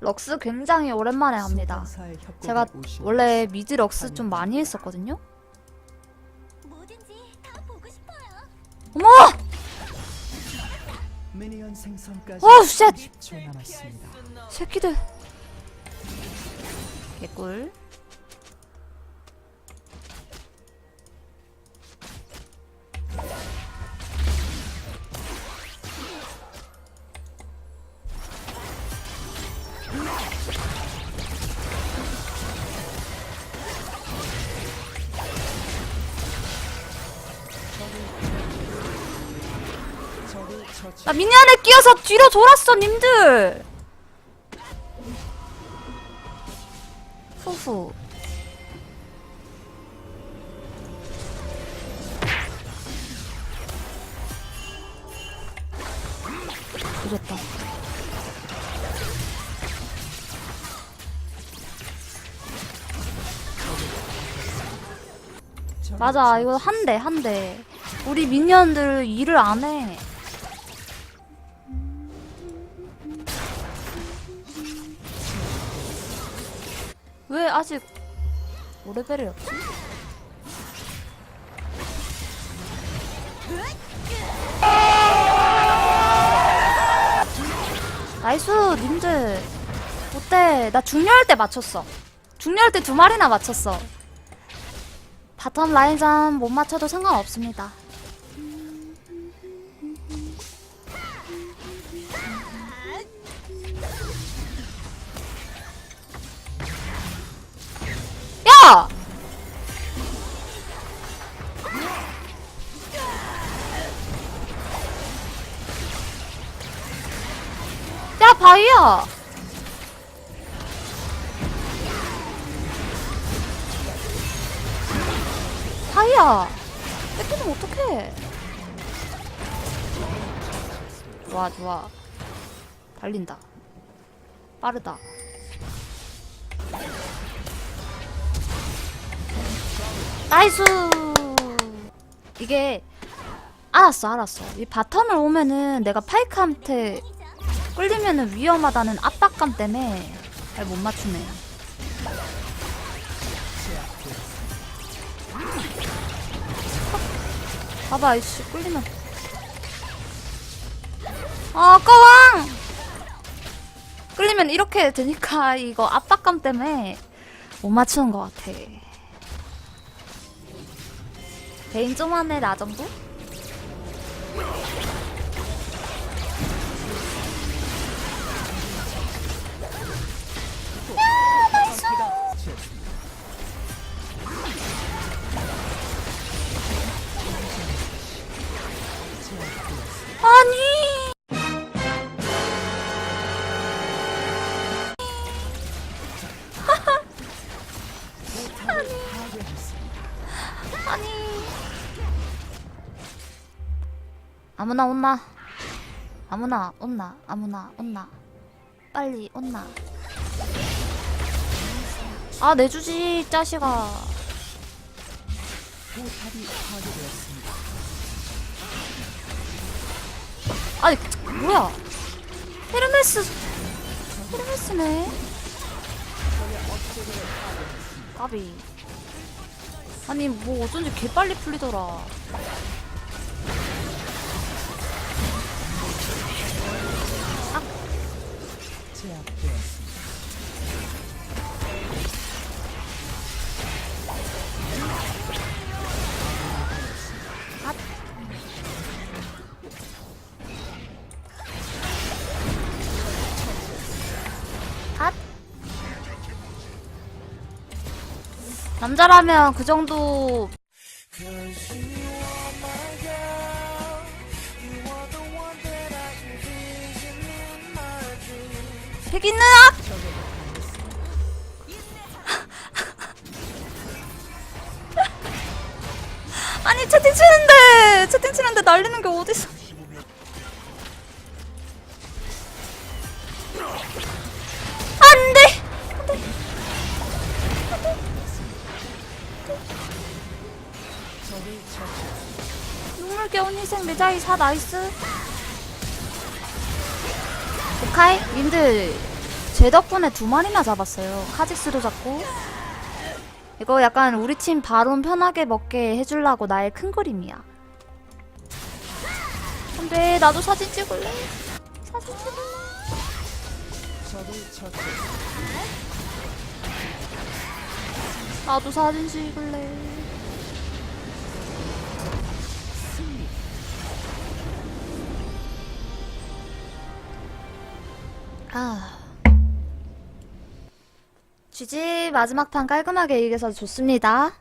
럭스 굉장히 오랜만에 합니다. 제가 원래 미드 럭스 좀 많이 했었거든요. 어머! 미니언 생성까지 어우, 쉣! 10초 남았습니다. 새끼들. 개꿀. 나 미니언에 끼어서 뒤로 돌았어, 님들! 후후. 이랬다. 맞아. 이거 한 대, 한 대. 우리 미니언들 일을 안 해. 왜 아직 5레벨이 없지? 나이스, 님들. 어때? 나 중요할 때 맞췄어. 중요할 때 두 마리나 맞췄어. 바텀 라인전 못 맞춰도 상관없습니다. 바이야! 바이야! 뺏기면 어떡해? 좋아, 좋아. 달린다. 빠르다. 나이스! 이게, 알았어, 알았어. 이 바텀을 오면은 내가 파이크한테 끌리면은 위험하다는 압박감 때문에 잘 못 맞추네. 봐봐, 이씨, 끌리면. 아, 아까워! 끌리면 이렇게 되니까 이거 압박감 때문에 못 맞추는 것 같아. 베인 좀 하네, 나 정도? 아무나 온나? 아무나 온나? 아무나 온나? 빨리 온나? 아 내주지 짜식아. 아니 뭐야 헤르메스 헤르메스네 까비 아니 뭐 어쩐지 개빨리 풀리더라 앗. 남자라면 그 정도 백 있는 악! 아니 채팅 치는데 채팅 치는데 날리는 게 어딨어. 눈물겨운 희생 메자이 사 나이스 오카이 님들 제 덕분에 두 마리나 잡았어요. 카직스도 잡고. 이거 약간 우리 팀 바론 편하게 먹게 해주려고 나의 큰 그림이야. 근데 나도 사진 찍을래? 사진 찍을래? 나도 사진 찍을래. 아. GG 마지막 판 깔끔하게 이겨서 좋습니다.